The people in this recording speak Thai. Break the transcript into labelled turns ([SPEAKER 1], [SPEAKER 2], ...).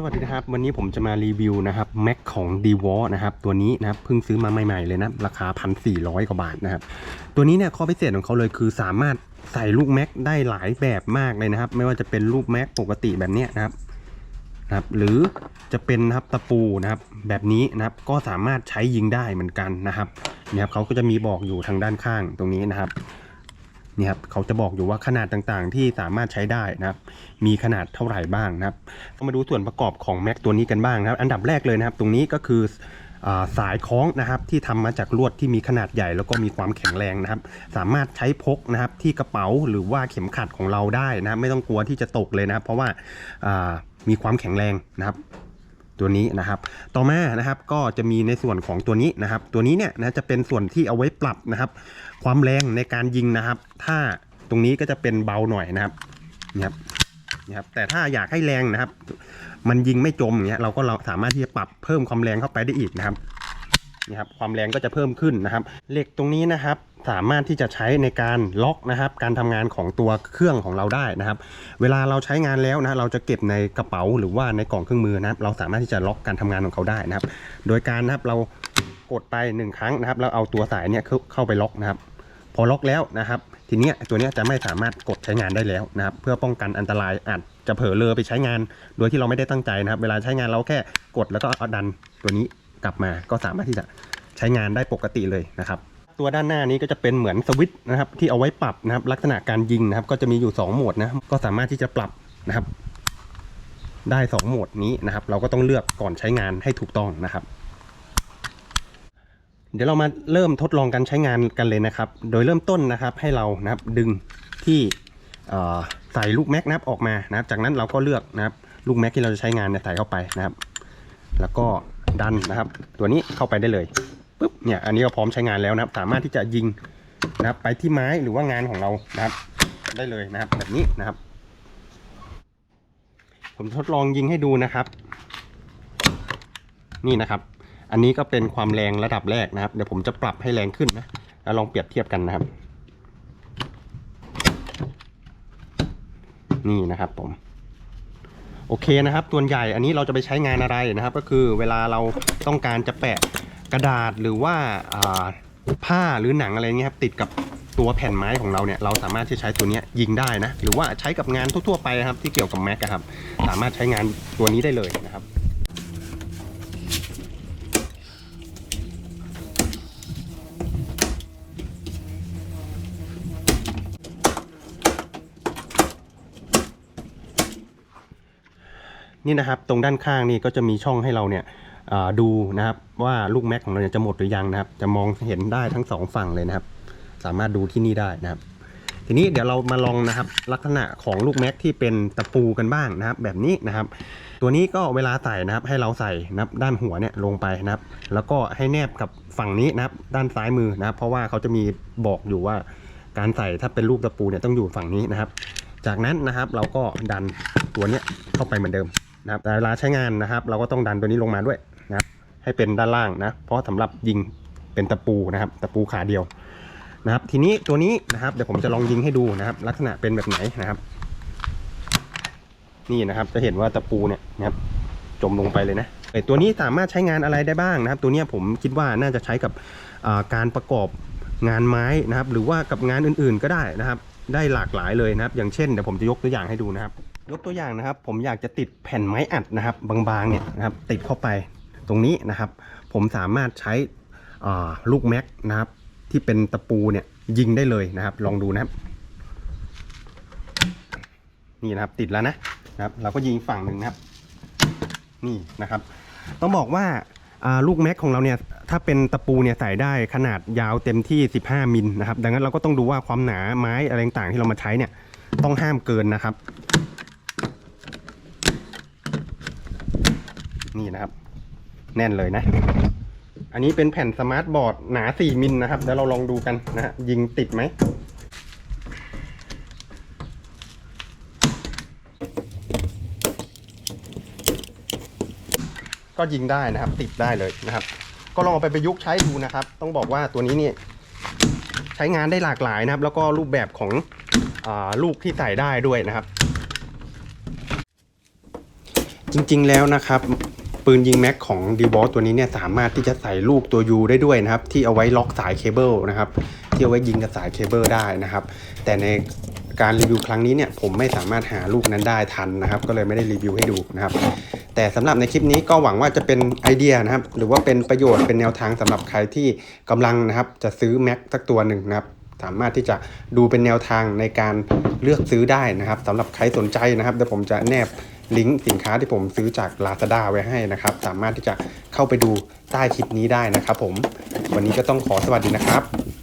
[SPEAKER 1] สวัสดีนะครับ วันนี้ผมจะมารีวิวนะครับแม็กของ d w a l นะครับตัวนี้นะครับเพิ่งซื้อมาใหม่ ๆ เลยนะราคา 1,400 กว่าบาทนะครับตัวนี้เนี่ยข้อพิเศษของเขาเลยคือสามารถใส่ลูกแม็กได้หลายแบบมากเลยนะครับ ไม่ว่าจะเป็นลูกแม็กปกติแบบเนี้ยนะครับนะครับหรือจะเป็นนะครับตะปูนะครับแบบนี้นะครับก็สามารถใช้ยิงได้เหมือนกันนะครับนี่ครับเขาก็จะมีบอกอยู่ทางด้านข้างตรงนี้นะครับ นี่ครับเขาจะบอกอยู่ว่าขนาดต่างๆ ที่สามารถใช้ได้นะครับมีขนาดเท่าไหร่บ้างนะครับเรามาดูส่วนประกอบของแม็กตัวนี้กันบ้างนะครับอันดับแรกเลยนะครับ ตรงนี้ก็คือสายคล้องนะครับที่ทำมาจากลวดที่มีขนาดใหญ่แล้วก็มีความแข็งแรงนะครับ สามารถใช้พกนะครับที่กระเป๋าหรือว่าเข็มขัดของเราได้นะครับไม่ต้องกลัวที่จะตกเลยนะเพราะว่ามีความแข็งแรงนะครับ ตัวนี้นะครับ ต่อมานะครับก็จะมีในส่วนของตัวนี้นะครับ ตัวนี้เนี่ยนะจะเป็นส่วนที่เอาไว้ปรับนะครับ ความแรงในการยิงนะครับ ถ้าตรงนี้ก็จะเป็นเบาหน่อยนะครับนะครับนะครับแต่ถ้าอยากให้แรงนะครับ มันยิงไม่จมอย่างเงี้ยเราก็เราสามารถที่จะปรับเพิ่มความแรงเข้าไปได้อีกนะครับ นี่ครับความแรงก็จะเพิ่มขึ้นนะครับ เหล็กตรงนี้นะครับสามารถที่จะใช้ในการล็อกนะครับ การทำงานของตัวเครื่องของเราได้นะครับ เวลาเราใช้งานแล้วนะเราจะเก็บในกระเป๋าหรือว่าในกล่องเครื่องมือนะครับ เราสามารถที่จะล็อกการทำงานของเขาได้นะครับ โดยการนะครับเรากดไปหนึ่งครั้งนะครับแล้วเอาตัวสายเนี่ยเข้าไปล็อกนะครับ พอล็อกแล้วนะครับทีเนี้ยตัวเนี้ยจะไม่สามารถกดใช้งานได้แล้วนะครับ เพื่อป้องกันอันตรายอาจจะเผลอเลอไปใช้งาน โดยที่เราไม่ได้ตั้งใจนะครับ เวลาใช้งานเราแค่กดแล้วก็เอาดันตัวนี้ กลับมาก็สามารถที่จะใช้งานได้ปกติเลยนะครับตัวด้านหน้านี้ก็จะเป็นเหมือนสวิตช์นะครับที่เอาไว้ปรับนะครับลักษณะการยิงนะครับก็จะมีอยู่ 2 โหมดนะก็สามารถที่จะปรับนะครับ ได้ 2 โหมดนี้นะครับ เราก็ต้องเลือกก่อนใช้งานให้ถูกต้องนะครับ เดี๋ยวเรามาเริ่มทดลองการใช้งานกันเลยนะครับ โดยเริ่มต้นนะครับให้เรานะครับดึงที่ใส่ลูกแม็กนับออกมานะครับ จากนั้นเราก็เลือกนะครับลูกแม็กที่เราจะใช้งานเนี่ยใส่เข้าไปนะครับ แล้วก็ ดันนะครับ ตัวนี้เข้าไปได้เลยปุ๊บเนี่ยอันนี้ก็พร้อมใช้งานแล้วนะครับ สามารถที่จะยิงนะครับ ไปที่ไม้หรือว่างานของเรานะครับ ได้เลยนะครับ แบบนี้นะครับ ผมทดลองยิงให้ดูนะครับ นี่นะครับ อันนี้ก็เป็นความแรงระดับแรกนะครับ เดี๋ยวผมจะปรับให้แรงขึ้นนะแล้วลองเปรียบเทียบกันนะครับ นี่นะครับผม โอเคนะครับส่วนใหญ่อันนี้เราจะไปใช้งานอะไรนะครับ ก็คือเวลาเราต้องการจะแปะกระดาษหรือว่าาผ้าหรือหนังอะไรเงี้ยครับติดกับตัวแผ่นไม้ของเราเนี่ยเราสามารถที่ใช้ตัวนี้ยิงได้นะหรือว่าใช้กับงานทั่วๆไปนะครับที่เกี่ยวกับแม็กครับสามารถใช้งานตัวนี้ได้เลยนะครับ นี่นะครับตรงด้านข้างนี่ก็จะมีช่องให้เราเนี่ยดูนะครับว่าลูกแม็กของเราเนี่ยจะหมดหรือยังนะครับจะมองเห็นได้ทั้งสองฝั่งเลยนะครับ สามารถดูที่นี่ได้นะครับ ทีนี้เดี๋ยวเรามาลองนะครับลักษณะของลูกแม็กที่เป็นตะปูกันบ้างนะครับ แบบนี้นะครับ ตัวนี้ก็เวลาใส่นะครับให้เราใส่นะครับด้านหัวเนี่ยลงไปนะครับ แล้วก็ให้แนบกับฝั่งนี้นะครับ ด้านซ้ายมือนะครับ เพราะว่าเขาจะมีบอกอยู่ว่าการใส่ถ้าเป็นลูกตะปูเนี่ยต้องอยู่ฝั่งนี้นะครับ จากนั้นนะครับเราก็ดันตัวเนี้ยเข้าไปเหมือนเดิม นะครับแต่เวลาใช้งานนะครับ เราก็ต้องดันตัวนี้ลงมาด้วยนะครับให้เป็นด้านล่างนะ เพราะสำหรับยิงเป็นตะปูนะครับ ตะปูขาเดียวนะครับ ทีนี้ตัวนี้นะครับเดี๋ยวผมจะลองยิงให้ดูนะครับ ลักษณะเป็นแบบไหนนะครับ นี่นะครับจะเห็นว่าตะปูเนี่ยนะครับจมลงไปเลยนะไอตัวนี้สามารถใช้งานอะไรได้บ้างนะครับ ตัวนี้ผมคิดว่าน่าจะใช้กับการประกอบงานไม้นะครับ หรือว่ากับงานอื่นๆก็ได้นะครับ ได้หลากหลายเลยนะครับ อย่างเช่นเดี๋ยวผมจะยกตัวอย่างให้ดูนะครับ ยกตัวอย่างนะครับ ผมอยากจะติดแผ่นไม้อัดนะครับ บางๆเนี่ยนะครับ ติดเข้าไปตรงนี้นะครับ ผมสามารถใช้ลูกแม็กนะครับ ที่เป็นตะปูเนี่ยยิงได้เลยนะครับ ลองดูนะครับ นี่นะครับติดแล้วนะนะครับ เราก็ยิงฝั่งหนึ่งนะครับ นี่นะครับ ต้องบอกว่าอ่าลูกแม็กของเราเนี่ยถ้าเป็นตะปูเนี่ยใส่ได้ขนาดยาวเต็มที่ 15 มิลนะครับ ดังนั้นเราก็ต้องดูว่าความหนาไม้อะไรต่างๆที่เรามาใช้เนี่ยต้องห้ามเกินนะครับ นี่นะครับ แน่นเลยนะ อันนี้เป็นแผ่นสมาร์ทบอร์ดหนา 4 มิลนะครับเดี๋ยวเราลองดูกันนะฮะยิงติดไหมก็ยิงได้นะครับ ติดได้เลยนะครับ ก็ลองเอาไปประยุกต์ใช้ดูนะครับ ต้องบอกว่าตัวนี้เนี่ยใช้งานได้หลากหลายนะครับ แล้วก็รูปแบบของอลูกที่ใส่ได้ด้วยนะครับ จริงๆแล้วนะครับ ปืนยิงแม็กของ d ีบอสตัวนี้เนี่ยสามารถที่จะใส่ลูกตัว U ได้ด้วยนะครับ ที่เอาไว้ล็อกสายเคเบิลนะครับที่เอาไว้ยิงกับสายเคเบิลได้นะครับ แต่ในการรีวิวครั้งนี้เนี่ยผมไม่สามารถหาลูกนั้นได้ทันนะครับ ก็เลยไม่ได้รีวิวให้ดูนะครับ แต่สำหรับในคลิปนี้ก็หวังว่าจะเป็นไอเดียนะครับ หรือว่าเป็นประโยชน์เป็นแนวทางสำหรับใครที่กำลังนะครับ จะซื้อแม็กสักตัวหนึ่งนะครับสามารถที่จะดูเป็นแนวทางในการเลือกซื้อได้นะครับสำหรับใครสนใจนะครับเดี๋ยวผมจะแนบ ลิงก์สินค้าที่ผมซื้อจาก Lazada ไว้ให้นะครับ สามารถที่จะเข้าไปดูใต้คลิปนี้ได้นะครับผม วันนี้ก็ต้องขอสวัสดีนะครับ